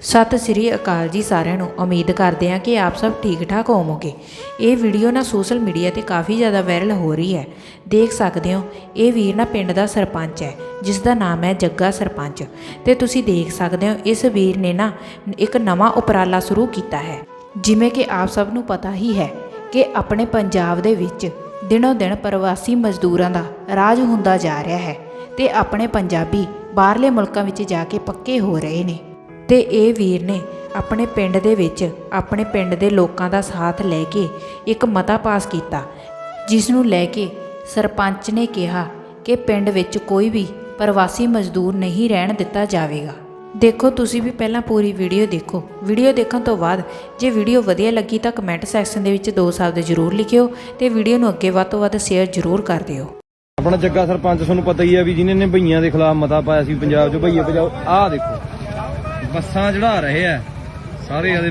ਸਤਿ ਸ੍ਰੀ ਅਕਾਲ ਜੀ ਸਾਰਿਆਂ ਨੂੰ। ਉਮੀਦ ਕਰਦੇ ਹਾਂ ਕਿ ਆਪ ਸਭ ਠੀਕ ਠਾਕ ਹੋਵੋਗੇ। ਇਹ ਵੀਡੀਓ ਨਾ ਸੋਸ਼ਲ ਮੀਡੀਆ ਤੇ ਕਾਫੀ ਜ਼ਿਆਦਾ ਵਾਇਰਲ ਹੋ ਰਹੀ ਹੈ। ਦੇਖ ਸਕਦੇ ਹੋ, ਇਹ ਵੀਰ ਨਾ ਪਿੰਡ ਦਾ ਸਰਪੰਚ ਹੈ ਜਿਸ ਦਾ ਨਾਮ ਹੈ ਜੱਗਾ ਸਰਪੰਚ। ਤੇ ਤੁਸੀਂ ਦੇਖ ਸਕਦੇ ਹੋ, ਇਸ ਵੀਰ ਨੇ ਨਾ ਇੱਕ ਨਵਾਂ ਉਪਰਾਲਾ ਸ਼ੁਰੂ ਕੀਤਾ ਹੈ। ਜਿਵੇਂ ਕਿ ਆਪ ਸਭ ਨੂੰ ਪਤਾ ਹੀ ਹੈ ਕਿ ਆਪਣੇ ਪੰਜਾਬ ਦੇ ਵਿੱਚ ਦਿਨੋ ਦਿਨ ਪ੍ਰਵਾਸੀ ਮਜ਼ਦੂਰਾਂ ਦਾ ਰਾਜ ਹੁੰਦਾ ਜਾ ਰਿਹਾ ਹੈ ਤੇ ਆਪਣੇ ਪੰਜਾਬੀ ਬਾਹਰਲੇ ਮੁਲਕਾਂ ਵਿੱਚ ਜਾ ਕੇ ਪੱਕੇ ਹੋ ਰਹੇ ਨੇ। ਤੇ ਇਹ ਵੀਰ ਨੇ ਆਪਣੇ ਪਿੰਡ ਦੇ ਵਿੱਚ ਆਪਣੇ ਪਿੰਡ ਦੇ ਲੋਕਾਂ ਦਾ ਸਾਥ ਲੈ ਕੇ ਇੱਕ ਮਤਾ ਪਾਸ ਕੀਤਾ, ਜਿਸ ਨੂੰ ਲੈ ਕੇ ਸਰਪੰਚ ਨੇ ਕਿਹਾ ਕਿ ਪਿੰਡ ਵਿੱਚ ਕੋਈ ਵੀ ਪ੍ਰਵਾਸੀ ਮਜ਼ਦੂਰ ਨਹੀਂ ਰਹਿਣ ਦਿੱਤਾ ਜਾਵੇਗਾ। ਦੇਖੋ, ਤੁਸੀਂ ਵੀ ਪਹਿਲਾਂ ਪੂਰੀ ਵੀਡੀਓ ਦੇਖੋ। ਵੀਡੀਓ ਦੇਖਣ ਤੋਂ ਬਾਅਦ ਜੇ ਵੀਡੀਓ ਵਧੀਆ ਲੱਗੀ ਤਾਂ ਕਮੈਂਟ ਸੈਕਸ਼ਨ ਦੇ ਵਿੱਚ ਦੋ ਸ਼ਬਦ ਜ਼ਰੂਰ ਲਿਖਿਓ ਤੇ ਵੀਡੀਓ ਨੂੰ ਅੱਗੇ ਵੱਧ ਤੋਂ ਵੱਧ ਸ਼ੇਅਰ ਜ਼ਰੂਰ ਕਰ ਦਿਓ। ਆਪਣਾ ਜੱਗਾ ਸਰਪੰਚ, ਤੁਹਾਨੂੰ ਪਤਾ ਹੀ ਆ ਵੀ ਜਿਹਨੇ ਨੇ ਭਈਆਂ ਦੇ ਖਿਲਾਫ ਮਤਾ ਪਾਇਆ ਸੀ ਪੰਜਾਬ 'ਚ ਭਈਏ ਭਜਾਓ, ਆਹ ਦੇਖੋ। ਬੱਸਾਂ ਚੜਾ ਰਹੇ ਆ। ਸਾਰੇ ਇਹਦੇ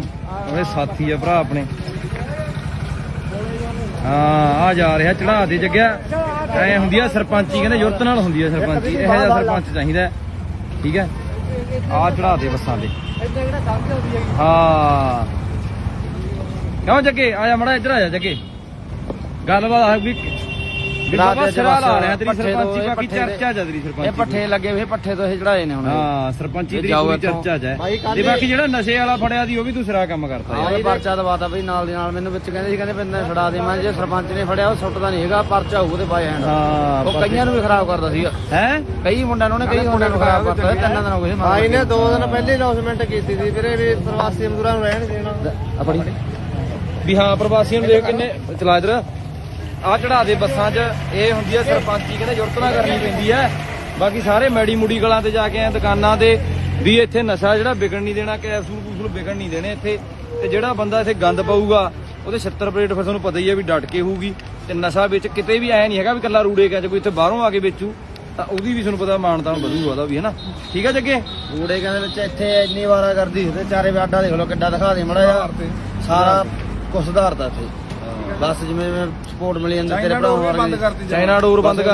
ਉਹਦੇ ਸਾਥੀ ਆ, ਭਰਾ ਆਪਣੇ। ਹਾਂ, ਆ ਜਾ ਰਿਹਾ, ਚੜਾ ਦੇ ਜੱਗਿਆ। ਐ ਹੁੰਦੀ ਆ ਸਰਪੰਚੀ, ਕਹਿੰਦੇ ਯੁਰਤ ਨਾਲ ਹੁੰਦੀ ਆ ਸਰਪੰਚੀ। ਇਹੋ ਜਿਹਾ ਸਰਪੰਚ ਚਾਹੀਦਾ ਠੀਕ ਹੈ? ਆ ਚੜਾ ਦੇ ਬੱਸਾਂ ਦੇ ਹਾਂ। ਕਿਉਂ ਜੱਗੇ? ਆਇਆ ਜਾ ਮੜਾ ਇੱਧਰ ਆ ਜਾ ਜੱਗੇ। ਗੱਲਬਾਤ ਆ ਵੀ ਬਾਬਾ ਸਿਰਾ ਲਾ ਰਿਹਾ ਤੇਰੀ ਸਰਪੰਚੀ ਬਾਕੀ ਚਰਚਾ ਜਾ ਤੇਰੀ ਸਰਪੰਚੀ ਇਹ ਪੱਠੇ ਲੱਗੇ ਹੋਏ ਪੱਠੇ ਤੋਂ ਇਹ ਚੜਾਏ ਨੇ ਹੁਣ। ਹਾਂ ਸਰਪੰਚੀ ਜਾਓ ਪੂਰੀ। ਚਰਚਾ ਜਾ ਤੇ ਬਾਕੀ ਜਿਹੜਾ ਨਸ਼ੇ ਵਾਲਾ ਫੜਿਆ ਦੀ ਉਹ ਵੀ ਤੂੰ ਸਿਰਾ ਕੰਮ ਕਰਤਾ ਹਾਂ ਯਾਰ। ਪਰਚਾ ਦਵਾਤਾ ਬਈ ਨਾਲ ਦੀ ਨਾਲ ਮੈਨੂੰ ਵਿੱਚ ਕਹਿੰਦੇ ਸੀ ਕਹਿੰਦੇ ਪਿੰਡ ਛੜਾ ਦੇ ਮੈਂ ਜੇ ਸਰਪੰਚ ਨੇ ਫੜਿਆ ਉਹ ਸੁੱਟਦਾ ਨਹੀਂ ਹੈਗਾ ਪਰਚਾ ਹੋਊ ਤੇ ਬਾਈ ਹਾਂ ਉਹ ਕਈਆਂ ਨੂੰ ਵੀ ਖਰਾਬ ਕਰਦਾ ਸੀਗਾ। ਹੈ? ਕਈ ਮੁੰਡਿਆਂ ਨੂੰ ਨੇ ਕਈ ਮੁੰਡਿਆਂ ਨੂੰ ਖਰਾਬ ਕਰਤਾ ਤਿੰਨਾਂ ਦਿਨ ਹੋ ਗਏ ਭਾਈ ਨੇ ਦੋ ਦਿਨ ਪਹਿਲੇ ਅਨਾਉਂਸਮੈਂਟ ਕੀਤੀ ਸੀ ਵੀਰੇ ਵੀ ਪ੍ਰਵਾਸੀ ਮਜ਼ਦੂਰਾਂ ਨੂੰ ਰਹਿਣ ਦੇਣਾ। ਆਪਣੀ ਵੀ ਹਾਂ ਪ੍ਰਵਾਸੀਆਂ ਨੂੰ ਦੇਖ ਕਿੰਨੇ ਚਲਾ ਇਧਰ। ਆ ਚੜਾ ਦੇ ਬੱਸਾਂ 'ਚ। ਇਹ ਹੁੰਦੀ ਆ ਸਰਪੰਚੀ ਕਹਿੰਦੇ ਜੁਰਤ ਨਾਲ ਕਰਨੀ ਪੈਂਦੀ ਐ ਬਾਕੀ ਸਾਰੇ ਮੈਡੀ ਮੁੜੀ ਗਲਾਂ ਤੇ ਜਾ ਕੇ ਆ ਦੁਕਾਨਾਂ ਤੇ ਵੀ ਇੱਥੇ ਨਸ਼ਾ ਜਿਹੜਾ ਵਿਕਣ ਨਹੀਂ ਦੇਣਾ ਕੈਪਸੂਲ ਕੂਸੂਲ ਵਿਕਣ ਨਹੀਂ ਦੇਣੇ ਇੱਥੇ। ਤੇ ਜਿਹੜਾ ਬੰਦਾ ਇੱਥੇ ਗੰਦ ਪਾਊਗਾ ਉਹਦੇ 76 ਪਲੇਟ ਫਿਰ ਤੁਹਾਨੂੰ ਪਤਾ ਹੀ ਆ ਵੀ ਡਟ ਕੇ ਹੋਊਗੀ। ਤੇ ਨਸ਼ਾ ਵਿੱਚ ਕਿਤੇ ਵੀ ਐ ਨਹੀਂ ਹੈਗਾ ਵੀ ਕੱਲਾ ਰੂੜੇ ਕਾ ਚ ਕੋਈ ਇੱਥੇ ਬਾਹਰੋਂ ਆ ਕੇ ਵੇਚੂ ਤਾਂ ਉਹਦੀ ਵੀ ਤੁਹਾਨੂੰ ਪਤਾ ਮਾਨਤਾ ਵਧੂਗਾ ਉਹਦਾ ਵੀ ਹੈ ਨਾ? ਠੀਕ ਆ ਜੱਗੇ? ਕੂੜੇ ਕਹਿੰਦੇ ਵਿੱਚ ਇੱਥੇ ਇੰਨੀ ਵਾਰਾ ਕਰਦੀ ਤੇ ਚਾਰੇ ਵਾਡਾ ਦੇਖ ਲਓ ਕਿੱਡਾ ਦਿਖਾ ਦੇ ਮੜਾ ਜਾ ਸਾਰਾ ਕੁਛ ਸੁਧਾਰਦਾ ਇੱਥੇ। ਬਸ ਜਿਵੇਂ ਸਪੋਰਟ ਮਿਲੀ ਜਾਂਦਾ ਤੇਰੇ ਭਰਾ ਵਰਗੇ। ਚਾਈਨਾ ਡੋਰ ਬੰਦ ਕਰ